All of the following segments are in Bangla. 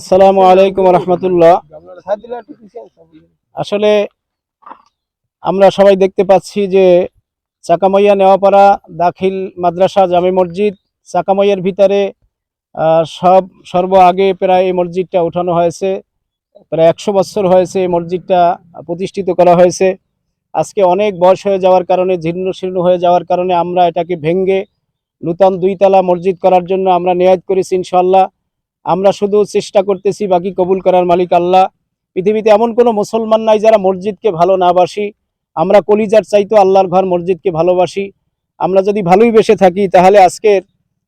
আসসালামু আলাইকুম রহমতুল্লাহ। আসলে আমরা সবাই দেখতে পাচ্ছি যে চাকামাইয়া নেওয়াপাড়া দাখিল মাদ্রাসা জামে মসজিদ চাকামাইয়ার ভিতরে সব, সর্ব আগে প্রায় এই মসজিদটা উঠানো হয়েছে। প্রায় একশো বছর হয়েছে এই মসজিদটা প্রতিষ্ঠিত করা হয়েছে। আজকে অনেক বয়স হয়ে যাওয়ার কারণে, জীর্ণ শীর্ণ হয়ে যাওয়ার কারণে আমরা এটাকে ভেঙ্গে নূতন দুইতলা মসজিদ করার জন্য আমরা নেয়াদ করেছি ইনশাল্লাহ আমরা শুধু চেষ্টা করতেছি বাকি কবুল করার মালিক আল্লাহ। পৃথিবীতে এমন কোনো মুসলমান নাই যারা মসজিদকে ভালো না বাসি। আমরা কলিজার চাইতো আল্লাহর ঘর মসজিদকে ভালোবাসি। আমরা যদি ভালোই বেসে থাকি, তাহলে আজকের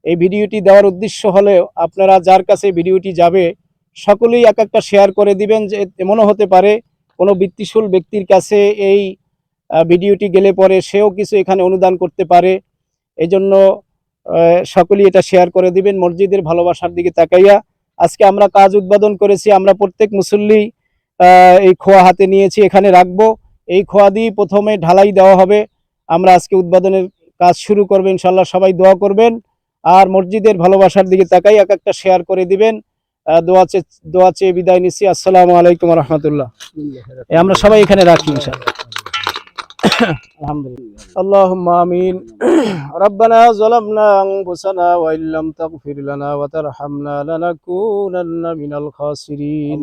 এই ভিডিওটি দেওয়ার উদ্দেশ্য হলে, আপনারা যার কাছে ভিডিওটি যাবে, সকলেই এক একটা শেয়ার করে দিবেন যে এমনও হতে পারে, কোনো বৃত্তিশূল ব্যক্তির কাছে এই ভিডিওটি গেলে পরে সেও কিছু এখানে অনুদান করতে পারে। এই জন্য সকলেই এটা শেয়ার করে দিবেন, মসজিদের ভালোবাসার দিকে তাকাইয়া। আজকে আমরা কাজ উদ্বোধন করেছি, আমরা প্রত্যেক মুসল্লি এই খোয়া হাতে নিয়েছি, এখানে রাখব। এই খোয়া দিয়ে প্রথমে ঢালাই দেওয়া হবে। আমরা আজকে উদ্বোধনের কাজ শুরু করবেন ইনশাল্লাহ সবাই দোয়া করবেন। আর মসজিদের ভালোবাসার দিকে তাকাই, এক একটা শেয়ার করে দিবেন। দোয়া চেয়ে দোয়া চেয়ে বিদায় নিচ্ছি। আসসালামু আলাইকুম রহমতুল্লাহ। আমরা সবাই এখানে রাখি ইনশাল্লাহ اللهم آمين ربنا ظلمنا أنفسنا وإن لم تغفر لنا وترحمنا لنكونن من الخاسرين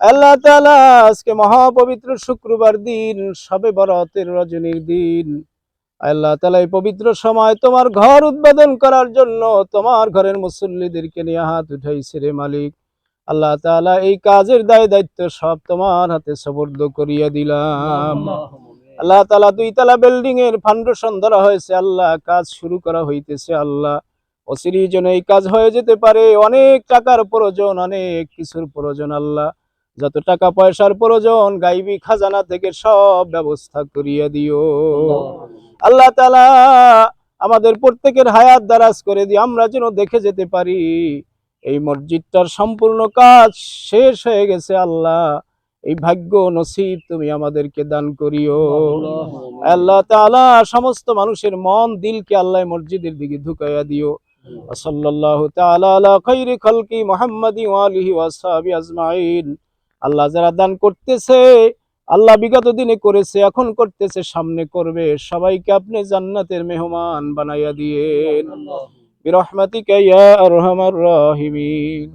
আল্লাহ তাআলা আজকে মহাপবিত্র শুক্রবার দিন সবে বরাতের রজনীর দিন আল্লাহ তাআলা এই পবিত্র সময় তোমার ঘর উদ্বোধন করার জন্য তোমার ঘরের মুসল্লিদেরকে নিয়ে হাত উঠাইছে রে মালিক আল্লাহ তাআলা এই কাজের দায় দায়িত্ব সব তোমার হাতে সবর্দ করিয়া দিলাম আল্লাহ তালা দুই তালা বিল্ডিং এর ফাউন্ডেশন ধরা হয়েছে আল্লাহ কাজ শুরু করা হইতেছে আল্লাহ অচিরি যেন এই কাজ হয়ে যেতে পারে অনেক টাকার প্রয়োজন অনেক কিছুর প্রয়োজন আল্লাহ যত টাকা পয়সার প্রয়োজন গাইবি খাজানা থেকে সব ব্যবস্থা করিয়া দিও। আল্লাহ। তালা আমাদের প্রত্যেকের হায়াত দারাজ করে দিও আমরা যেন দেখে যেতে পারি। এই মসজিদটার সম্পূর্ণ কাজ শেষ হয়ে গেছে আল্লাহ। এই ভাগ্য নসিব তুমি আমাদেরকে দান করিও। আল্লাহ তাআলা সমস্ত মানুষের মন দিলকে আল্লাহ মসজিদের দিকে ঢুকাইয়া দিও। সাল্লাল্লাহু তাআলা আলা খাইরি খালকি মুহাম্মাদি ওয়া আলিহি ওয়া আজমাইন। আল্লাহ যারা দান করতেছে আল্লাহ বিগত দিনে করেছে এখন করতেছে সামনে করবে। সবাইকে আপনি জান্নাতের মেহমান বানাইয়া দিয়েন। বিরহমাতিকা ইয়া আরহামার রাহিমিন।